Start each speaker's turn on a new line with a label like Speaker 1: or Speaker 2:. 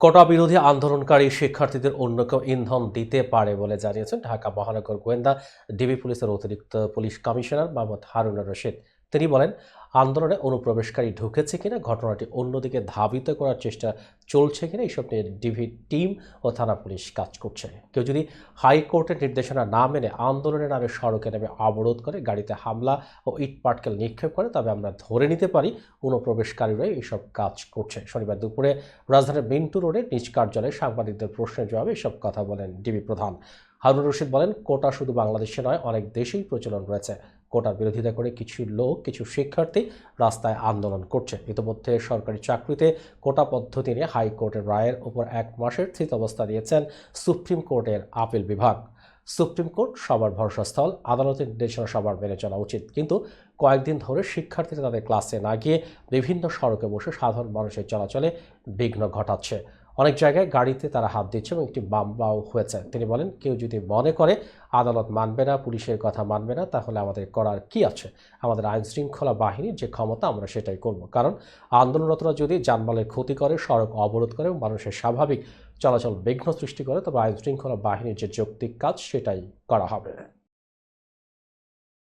Speaker 1: কোটা বিরোধী আন্দোলনকারী শিক্ষার্থীদের অন্য কেউ ইন্ধন দিতে পারে বলে জানিয়েছেন ঢাকা মহানগর গোয়েন্দা। ডিবি পুলিশের অতিরিক্ত পুলিশ কমিশনার মোহাম্মদ হারুনুর রশিদ। তিনি বলেন, আন্দোলনে অনুপ্রবেশকারী ঢুকেছে কিনা, ঘটনাটি অন্যদিকে ধাবিত করার চেষ্টা চলছে কিনা এইসব নিয়ে ডিভি টিম ও থানা পুলিশ কাজ করছে। কেউ যদি হাইকোর্টের নির্দেশনা না মেনে আন্দোলনের নামে সড়কে নেমে অবরোধ করে, গাড়িতে হামলা ও ইট পাটকেল নিক্ষেপ করে, তবে আমরা ধরে নিতে পারি অনুপ্রবেশকারীরাই এইসব কাজ করছে। শনিবার দুপুরে রাজধানীর মিন্টু রোডে নিজ কার্যালয়ে সাংবাদিকদের প্রশ্নের জবাবে এসব কথা বলেন ডিবি প্রধান। হারুন রশিদ বলেন, কোটা শুধু বাংলাদেশে নয়, অনেক দেশেই প্রচলন রয়েছে। কোটার বিরোধিতা করে কিছু লোক, কিছু শিক্ষার্থী রাস্তায় আন্দোলন করছে। ইতিমধ্যে সরকারি চাকরিতে কোটা পদ্ধতি নিয়ে হাইকোর্টের রায়ের উপর এক মাসের স্থিতাবস্থা দিয়েছেন সুপ্রিম কোর্টের আপিল বিভাগ। সুপ্রিম কোর্ট সবার ভরসাস্থল আদালতের নির্দেশনা সবার মেনে চলা উচিত। কিন্তু কয়েকদিন ধরে শিক্ষার্থীরা তাদের ক্লাসে না গিয়ে বিভিন্ন সড়কে বসে সাধারণ মানুষের চলাচলে বিঘ্ন ঘটাচ্ছে। অনেক জায়গায় গাড়িতে তারা হাত দিচ্ছে এবং একটি মামলাও হয়েছে। তিনি বলেন, কেউ যদি মনে করে আদালত মানবে না, পুলিশের কথা মানবে না, তাহলে আমাদের করার কি আছে? আমাদের আইন শৃঙ্খলা বাহিনীর যে ক্ষমতা, আমরা সেটাই করব। কারণ আন্দোলনরতরা যদি যানবাহনের ক্ষতি করে, সড়ক অবরোধ করে এবং মানুষের স্বাভাবিক চলাচল বিঘ্ন সৃষ্টি করে, তবে আইন শৃঙ্খলা বাহিনীর যে যৌক্তিক কাজ, সেটাই করা হবে।